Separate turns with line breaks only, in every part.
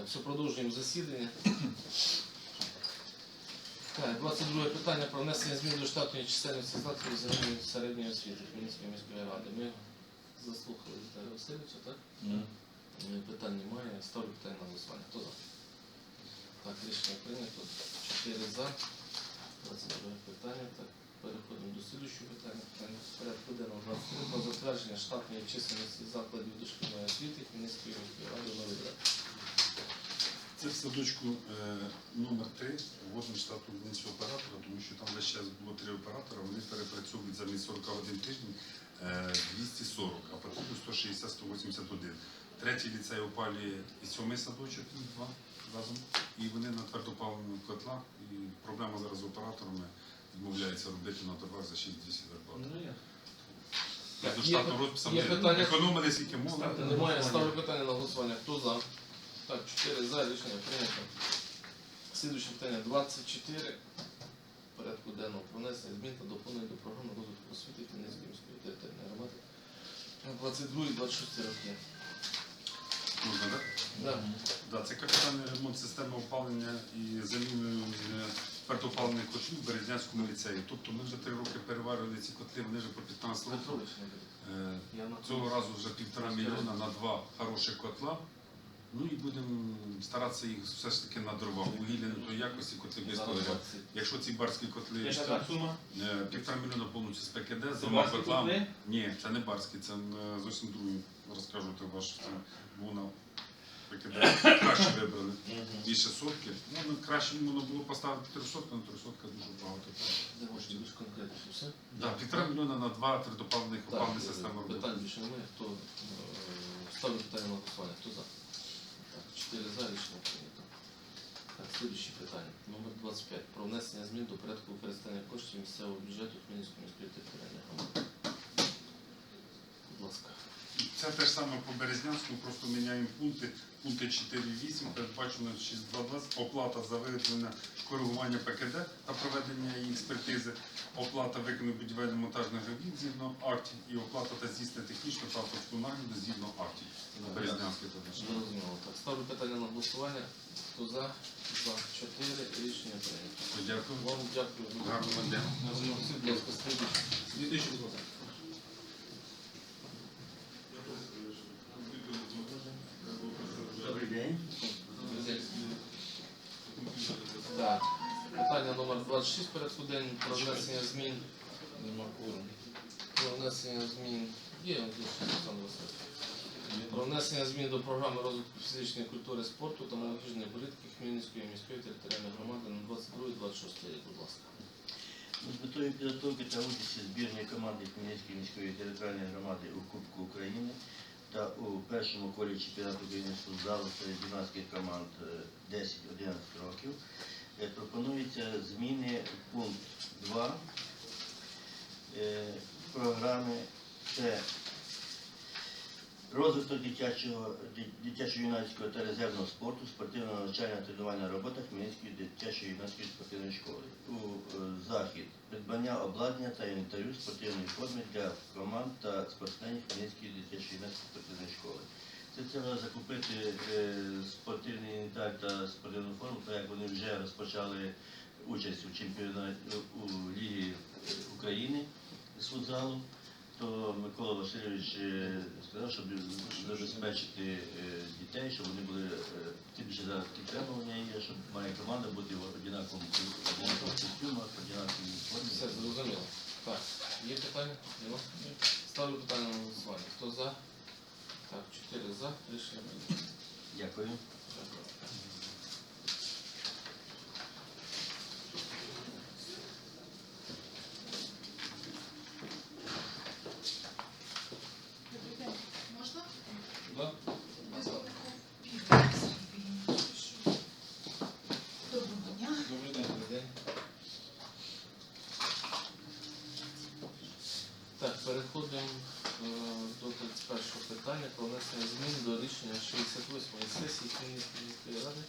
Так, все, продовжуємо засідання. Так, 22 питання про внесення змін до штатної чисельності закладів загальної середньої освіти Хмельницької міської ради. Ми заслухали Віталія Васильовича, так? Е, Питань немає. Ставлю питання на голосування. Хто за? Так, рішення прийнято. 4 за. 22 питання. Так, переходимо до слідчого питання. Питання порядку денного 23 про затвердження штатної чисельності закладів дошкільної освіти Хмельницької міської ради новий ряд.
Це в садочку е, номер 3 вводимо штату одиницю оператора, тому що там весь час було три оператора, вони перепрацьовують замість 41 тиждень е, 240, а потрібно 160-181. Третій ліцей опалює і сьомий садочок, і два разом. І вони на твердопаливних котлах. І проблема зараз з операторами відмовляється робити на дорогах за 6 200 зарплат. До
є питання?
економили скільки могли.
Немає. Ставлю питання на голосування. Хто за? Так, 4 за. Рішення прийнято. Слідуюче питання 24. Порядку денного про внесення змін та доповнень до програми розвитку освіти Хмельницької міської територіальної громади 22-26 роки.
Можна, так?
Да.
Да, це капітальний ремонт системи опалення і заміною е, твердопаливних котлів в Березнянському ліцеї. Тобто ми вже три роки переварювали ці котли, вони вже по 15 років. Е, Цього разу вже півтора мільйона на два хороших котла. Ну і будемо старатися їх все ж таки на дрова. Вугілля не тої якості, котли того. Якщо ці барські котли
Яка сума?
е, півтора мільйона повністю з ПКД, з двома
барські котли?
Ні, це не барські, це е, зовсім другий. Розкажу ти ваш це був на ПКД. Краще вибрали. Більше сотки. Ну, ну, краще можна було поставити 300, але 300 дуже багато.
Можете більш конкретніше все?
Да, півтора мільйона на два твердопаливних
Так,
опалення
е,
системи роботи.
питань більше немає. Хто е, ставлю питання на голосування? Хто за? Так, 4 за рішення прийнято. Так, слідуюче питання. Номер 25. Про внесення змін до порядку використання коштів місцевого бюджету Хмельницької міської територіальної громади. Будь ласка.
Це те ж саме по Березнянському, просто міняємо пункти. Пункти 4.8, передбачено 6.2.20, оплата за виготовлення коригування ПКД та проведення її експертизи, оплата виконаних будівельно-монтажних робіт згідно акті і оплата та здійснення технічного та авторського нагляду згідно акті. Березнянський.
Зрозуміло. Так, ставлю питання на голосування. Хто за? За. 4. Рішення прийнято.
Дякую.
Вам дякую.
Гарного дня.
Будь ласка.
Слідуючий. Добрий день.
26 порядку денного про внесення змін. Нема кворуму. Про внесення змін. Є Про внесення змін до програми розвитку фізичної культури, спорту та молодіжної політики Хмельницької міської територіальної громади на 22-26 рік, будь ласка.
З метою підготовки та участі збірної команди Хмельницької міської територіальної громади у Кубку України та у першому колі чемпіонату України з футзалу серед юнацьких команд е, 10-11 років е, пропонуються зміни в пункт 2 е, програми. Це розвиток дитячого, дитячо-юнацького та резервного спорту, спортивного навчання тренувальна робота Хмельницької дитячої юнацької спортивної школи. У е, захід придбання обладнання та інвентарю спортивної форми для команд та спортсменів Хмельницької дитячої юнацької спортивної школи. Це треба закупити е, спортивний інвентар та спортивну форму, так як вони вже розпочали участь у чемпіонаті у Лігі е, України з футзалу то Микола Васильович е, сказав, щоб забезпечити е, дітей, щоб вони були е, тим більше зараз такі требування є, щоб має команда бути в однаковому костюмах, в однаковій формі.
Все зрозуміло. Так, є питання? Ставлю питання на голосування. Хто за? Так, 4 за. Рішення.
Дякую.
Добрий день. Можна?
Да?
Доброго дня.
Добрий день, добрий день. Так, переходимо е, до 31 питання про внесення змін до рішення 68-ї сесії Хмельницької міської ради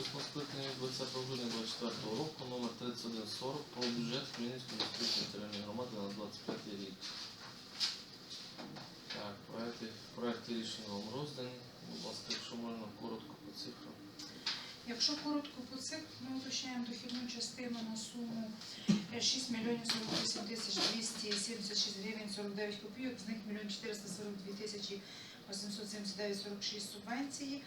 8 скликання 20 грудня 24 року номер 3140 про бюджет Хмельницької міської територіальної громади на 25 рік. Так, проекти, проекти рішення вам роздані. Будь ласка, якщо можна, коротко по цифрам.
Якщо коротко по цих, ми уточняємо дохідну частину на суму е, 6 мільйонів 48 тисяч 276 гривень 49 копійок, з них 1 мільйон 442 тисячі 879 46 субвенції.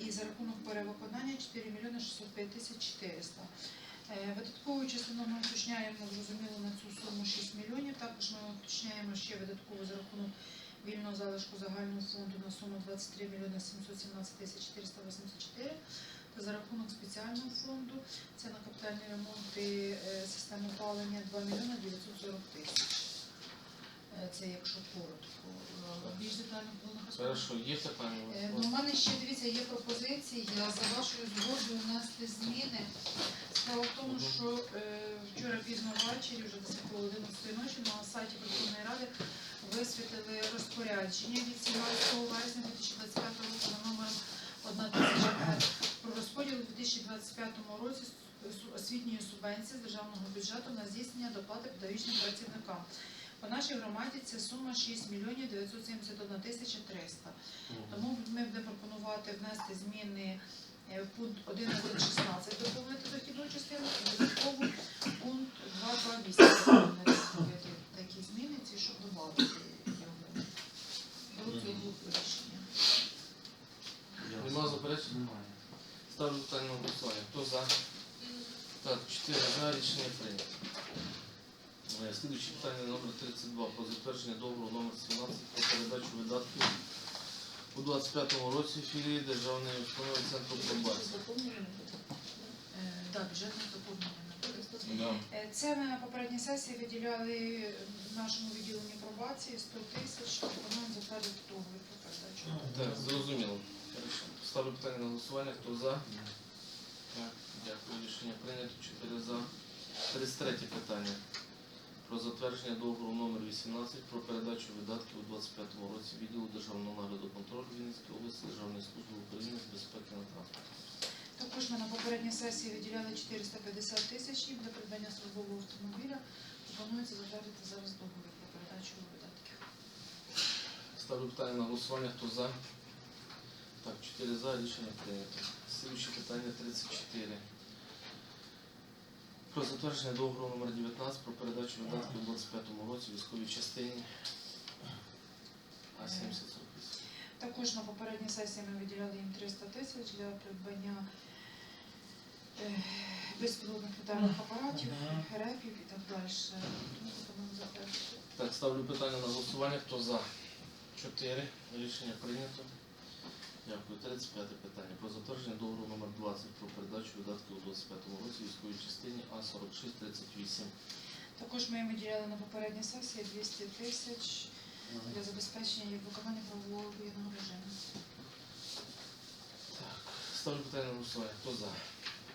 І за рахунок перевиконання 4 мільйони 605 тисяч 400. Е, Видаткову частину ми уточняємо зрозуміло на цю суму 6 мільйонів. Також ми уточняємо ще видаткову за рахунок вільного залишку загального фонду на суму 23 мільйони 717 тисяч 484. За рахунок спеціального фонду це на капітальні ремонти е, систем опалення 2 мільйони 940 тисяч. Е, Це якщо коротко. Е, Більш детально було на
Хорошо, є питання у.
Ну, у мене ще дивіться, є пропозиція за вашою згодою внести зміни. Справа в тому, що вчора пізно ввечері, вже около 11 ночі, на сайті Верховної Ради висвітили розпорядження від 17 вересня 2025 року за номером 1005 про розподіл у 2025 році освітньої субвенції з державного бюджету на здійснення доплати педагогічним працівникам. По нашій громаді це сума 6 мільйонів 971 тисяча 300. Тому ми будемо пропонувати внести зміни е, в пункт 11.16 доповнити дохідну частину і додатково пункт 228 такі зміни, ці, щоб додати його до цього рішення.
Нема заперечень?
Немає.
Ставлю на голосування. Хто за? Так, 4 за рішення прийнято. Е, Слідуюче питання номер 32 про затвердження договору номер 17 про передачу видатків у 25-му році філії Державної установи центру пробації.
Так, бюджетне доповнення. Е, Це ми на попередній сесії виділяли нашому відділенню пробації 100 тисяч, пропонуємо затвердити договір про передачу.
Так, зрозуміло. Хорошо. Ставлю питання на голосування. Хто за? Так, дякую. Рішення прийнято. 4 за. 33 питання. Про затвердження договору номер 18 про передачу видатків у 25-му році відділу Державного нагляду контролю Вінницької області Державної служби України з безпеки на транспорті.
Також ми на попередній сесії виділяли 450 тисяч їм для придбання службового автомобіля. Пропонується затвердити зараз договір про передачу видатків.
Ставлю питання на голосування. Хто за? Так, 4 за. Рішення прийнято. Слідуюче питання 34. Про затвердження договору номер 19 про передачу видатків у 25-му році військовій частині А-7048.
Також на попередній сесії ми виділяли їм 300 тисяч для придбання е, безпілотних літальних апаратів, репів і так далі.
Так, ставлю питання на голосування. Хто за? 4. Рішення прийнято. Дякую. 35 питання. Про затвердження договору номер 20 про передачу видатків у 25-му році військовій частині А-4638.
Також ми виділяли на попередній сесії 200 тисяч для забезпечення їх виконання правового воєнного режиму.
Так, ставлю питання на голосування. Хто за?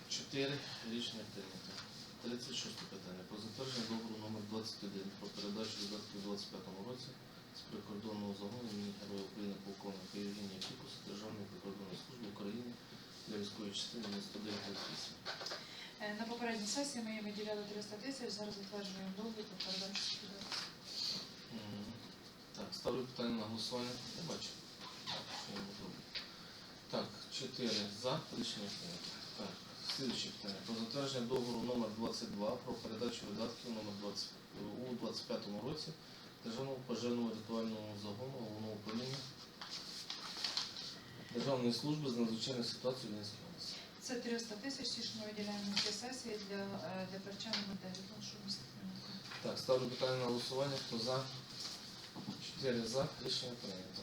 4. Рішення прийнято. 36 питання. Про затвердження договору номер 21 про передачу видатків у 25-му році з прикордонного загону імені Героя України полковника Євгенія Кіпуса Державної прикордонної служби України для військової частини 198.
Е, На попередній сесії ми їм виділяли 300 тисяч, зараз затверджуємо договір про передачу
Так, ставлю питання на голосування. Я бачу. Так, 4 за. Рішення прийнято. Так, слідуюче питання. Про затвердження договору номер 22 про передачу видатків номер 20 у 25 році Державному пожежному рятувальному загону головного управління Державної служби з надзвичайних ситуацій в Вінницькій області.
Це 300 тисяч, ті, що ми виділяємо на цій сесії для, для перчан номер 9, ну, що ми слухаємо.
Так, ставлю питання на голосування. Хто за? 4 за. Рішення прийнято.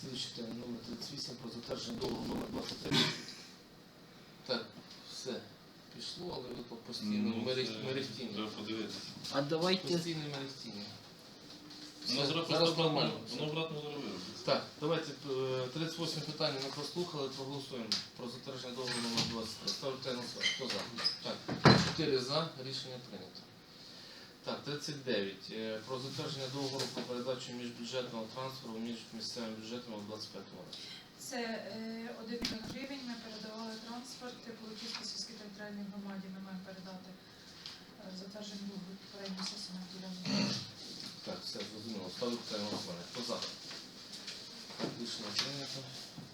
Слідуюче питання номер 38 про затвердження договору номер 23. Так, все. Пішло, але ви по постійному мерех- мерехтінні.
Треба подивитися.
А давайте
Постійне мерехтіння.
Воно
Все,
зараз
зараз
обратно,
нормально.
воно обратно зробило.
Так, давайте е, 38 питання ми прослухали, проголосуємо про затвердження договору номер 23. Ставлю питання на голосування. Хто за? Так, 4 за, рішення прийнято. Так, 39. Е, Про затвердження договору про передачу міжбюджетного трансферу між місцевими бюджетами у 25 році.
Це е, 1 мільйон гривень, ми передавали трансферт Політівській сільській територіальній громаді, ми маємо передати е, затвердження договору попередньої сесії на виділяємо.
Так, все зрозуміло. Ставлю питання на голосування. Хто за? Рішення прийнято.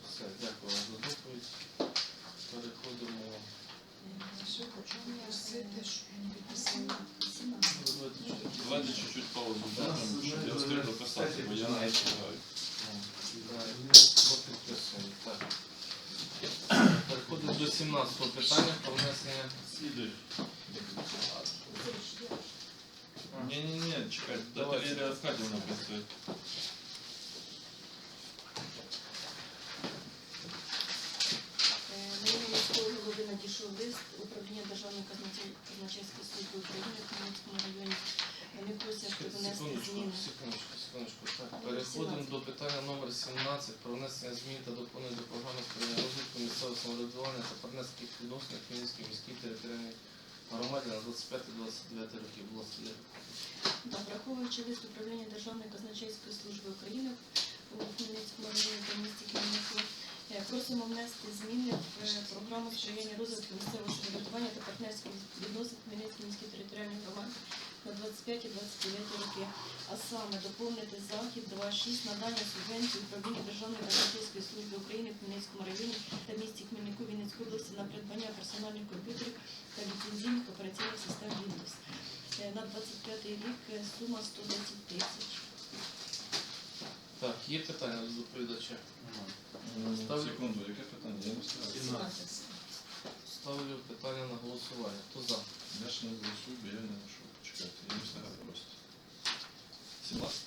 Все, дякую вам за доповідь. Переходимо.
Ще хочу просити, щоб мені відписали.
Давайте чуть-
Давайте чуть-чуть паузу зробимо, щоб я встиг дописати, бо я не встигаю.
Підписуємо. Так. Переходимо до 17 питання про внесення.
Слідуй. Ні-ні-ні, чекай, де
Давай.
Валерія Аркадівна працює.
На ім'я міського голови надійшов лист управління Державної казначей- казначейської служби України в Хмельницькому районі. Вони просять внести
Секундочку, секундочку, секундочку. Так, переходимо до питання номер 17 про внесення змін та доповнень до програми сприяння розвитку місцевого самоврядування та партнерських відносин в Хмельницькій міській територіальній громаді на 25-29 років. Будь ласка,
Враховуючи лист управління Державної казначейської служби України у Хмельницькому районі та місті Хмельнику, е, просимо внести зміни в програму сприяння розвитку місцевого самоврядування та партнерських відносин в Хмельницькій міській територіальній громаді на 25-29 роки, а саме доповнити захід 2.6 надання субвенції управління Державної казначейської служби України в Хмельницькому районі та місті Хмельнику Вінницької області на придбання персональних комп'ютерів та ліцензійних операційних систем Windows. Е, На 25 рік е, сума 110 тисяч.
Так, є питання до доповідача? Ставлю.
Секунду, яке питання? Я не встигаю.
17.
Ставлю питання на голосування. Хто за?
Я ж не голосую, бо я не знайшов. Чекайте, я не просто. 17?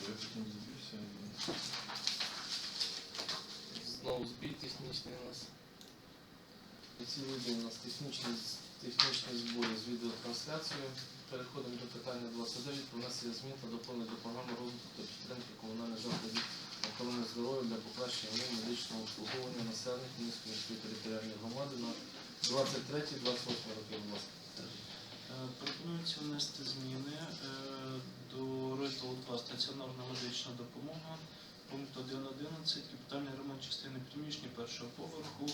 Бо я потім забився і...
Знову збій технічний у нас. І цілий день у нас технічні, технічні збої з відеотрансляцією. Переходимо до питання 29 про внесення змін та доповнення до програми розвитку та підтримки комунальних закладів охорони здоров'я для покращення умов медичного обслуговування населення міської територіальної громади на 23-28 роки. Будь ласка.
Е, Пропонується внести зміни е, до розділу 2 стаціонарна медична допомога. Пункт 1.11. Капітальний ремонт частини приміщення першого поверху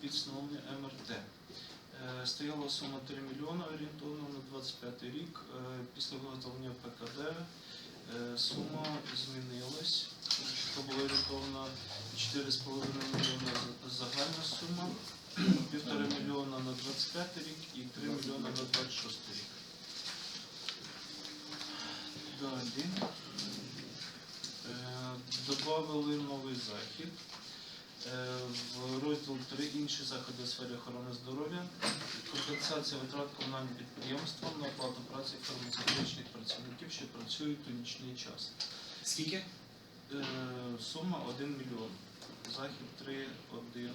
під встановлення МРТ. Е, Стояла сума 3 мільйони орієнтовно на 25 рік. Після виготовлення ПКД сума змінилась. Це було орієнтовно 4,5 мільйона загальна сума півтора мільйона на 25 рік і 3 мільйона на 26 рік. Далі. Е, Добавили новий захід. Е, В розділ 3 інші заходи у сфері охорони здоров'я. Компенсація витрат комунальним підприємствам на оплату праці фармацевтичних працівників, що працюють у нічний час.
Скільки?
Е, Сума 1 мільйон. Захід 3,1.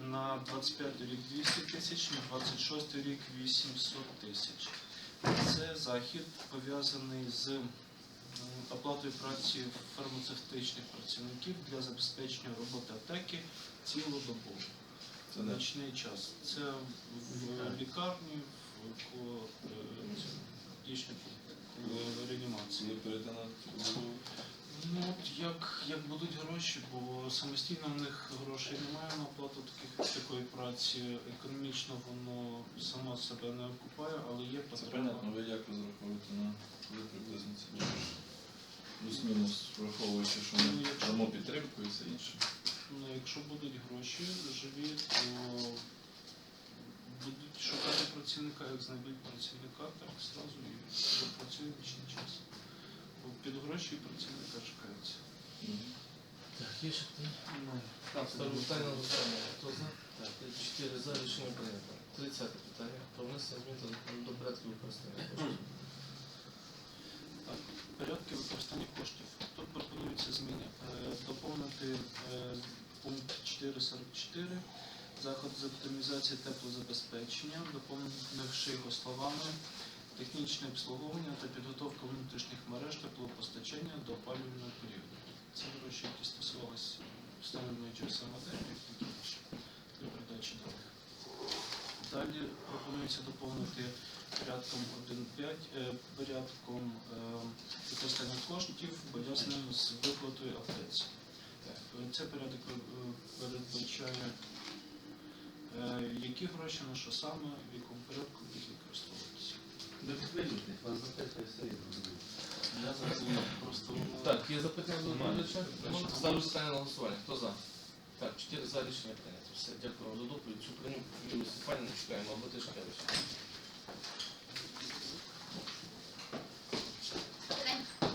На 25 рік 200 тисяч, на 26 рік 800 тисяч. Це захід пов'язаний з оплатою праці фармацевтичних працівників для забезпечення роботи аптеки цілодобово.
Це
Нічний час. Це в лікарні, в е, в реанімації. Ну от як, як будуть гроші, бо самостійно в них грошей немає на оплату таких такої праці. Економічно воно само себе не окупає, але є
Це понятно, ви як розраховуєте на коли приблизно це? Плюс-мінус враховуючи, що
Ну,
ми дамо підтримку і все інше.
Ну, якщо будуть гроші живі, то будуть шукати працівника, як знайдуть працівника, так зразу і запрацює нічний час. Під гроші і працівника чекається.
Так, є ще питання? Так, ставлю питання на голосування. Хто за? Так, 4 за рішення прийнято. 30 питання про внесення змін до порядку використання коштів.
Порядки використання коштів. Тут пропонуються зміни. Е, Доповнити е, пункт 4.44 заход з оптимізації теплозабезпечення, доповнивши його словами технічне обслуговування та підготовка внутрішніх мереж теплопостачання до опалювального періоду. Це гроші, які стосувалися встановленої які інші для передачі даних. Далі пропонується доповнити порядком 1.5, е, порядком е, використання коштів, пов'язаним з виплатою аптеці. Е, Це порядок е, передбачає, які гроші на що саме, в якому порядку.
Не підведете, вас запитає все.
Я зрозумів. Просто так, є запитання до доповідача? Можна Ставлю питання на голосування. Хто за? Так, 4 за рішення прийнято. Все, дякую вам за доповідь. Чупринюк Юлію Степанівну чекаємо, або ти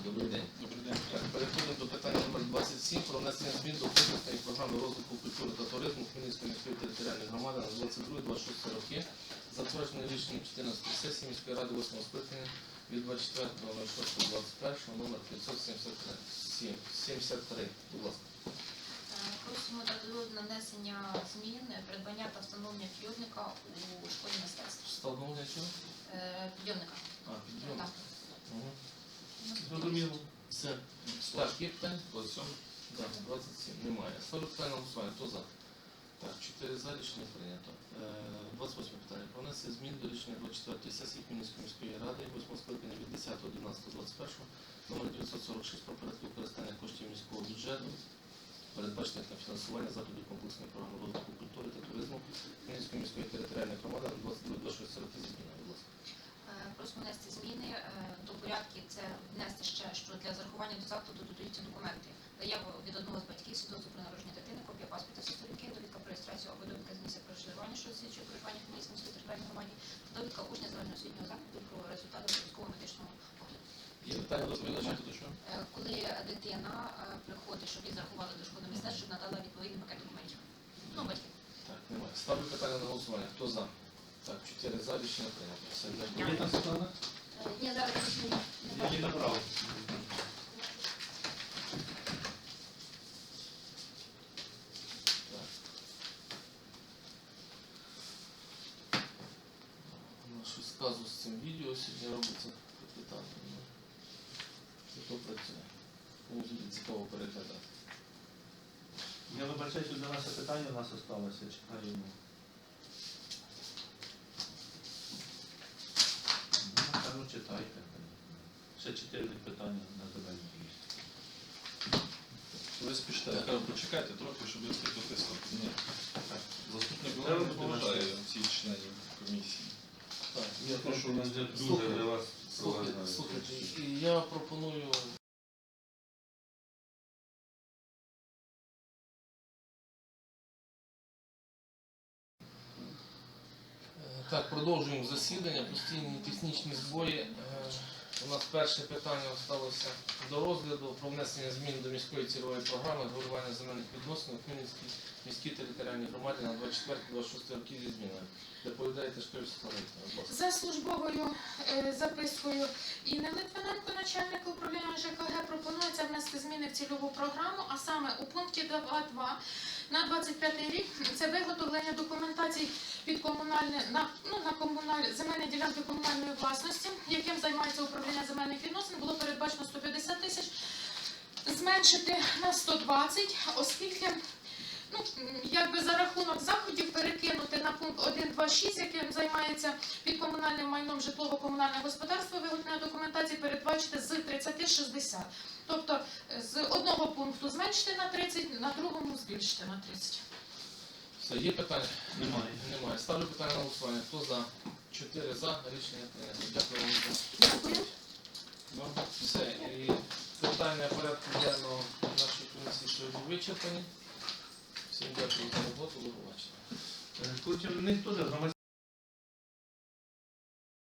Добрий день.
Добрий день.
Так, переходимо до питання номер 27 про внесення змін до комплексної програми розвитку культури та туризму Хмельницької міської територіальної громади на 22-26 роки, затверджене рішенням 14 сесії міської ради 8 скликання від 24.06.21 номер 573. 73. Будь ласка.
Е, Просимо дати на внесення змін, е, придбання та встановлення підйомника у школі мистецтв.
Встановлення чого?
Е, Підйомника.
А, підйом.
Так.
Угу.
Зрозуміло.
Все. Так, є питання?
27.
Так, 27. Немає. Ставлю питання на голосування. Хто за? Так, 4 за рішення прийнято. Е, 28 питання. Про внесення змін до рішення 24 сесії Хмельницької міської ради 8 скликання від 10.11.21 номер 946 про порядку використання коштів міського бюджету, передбачених на фінансування заходів комплексної програми розвитку культури та туризму Хмельницької міської територіальної громади на 22 роки зміни. Будь ласка.
Е, Просимо внести зміни е, до порядків. Це внести ще, що для зарахування до закладу додаються документи. Заяву від одного з батьків, свідоцтво про народження дитини, копія паспорта всі сторінки, довідка про реєстрацію або довідка з місця проживання, що освідчує проживання в Хмельницькій міській територіальній громаді, та довідка учня загальноосвітнього закладу про результати обов'язкового медичного огляду.
Є питання до доповідача?
Е, Коли дитина е, приходить, щоб її зарахували до школи мистецтв, щоб надала відповідний пакет документів. Ну, батьки.
Так, немає. Ставлю питання на голосування. Хто за? Так, 4 за рішення прийнято. Все, дякую.
Є там
Ні, зараз я не
Вибачаюсь, для нас питання у нас осталося, чекаємо. Ну, напевно, читайте. Ще чотири питання на земельній комісії.
Ви спішите, я почекайте трохи, щоб я дотиснути. Ні. Заступник голови не поважає всіх членів комісії.
Так,
Я прошу, у нас дуже для вас
Слухайте, слухайте, і я пропоную засідання. Постійні технічні збої. У нас перше питання залишилося до розгляду про внесення змін до міської цільової програми регулювання земельних відносин у Хмельницькій міській територіальній громаді на 24-26 роки зі змінами. Доповідаєте, що Вікторовна,
За службовою е, запискою Інни Литвиненко, начальника управління ЖКГ, пропонується внести зміни в цільову програму, а саме у пункті 2.2 на 25 рік. Це виготовлення документацій під комунальне на, ну, на комуналь, земельні ділянки комунальної власності, яким займається управління земельних відносин, було передбачено 150 тисяч, зменшити на 120, оскільки ну, якби за рахунок заходів перекинути на пункт 1.2.6, яким займається під комунальним майном житлово-комунальне господарство, виготовлення документації передбачити з 30-60. Тобто е, з одного пункту зменшити на 30, на другому збільшити на 30.
Все, є питання?
Немає.
Немає. Ставлю питання на голосування. Хто за? Чотири за. Рішення прийнято. Дякую вам.
Дякую.
Ну, все. І питання порядку денного нашої комісії сьогодні вичерпані. Всім дякую за роботу. До побачення.
Е, Потім не не громадський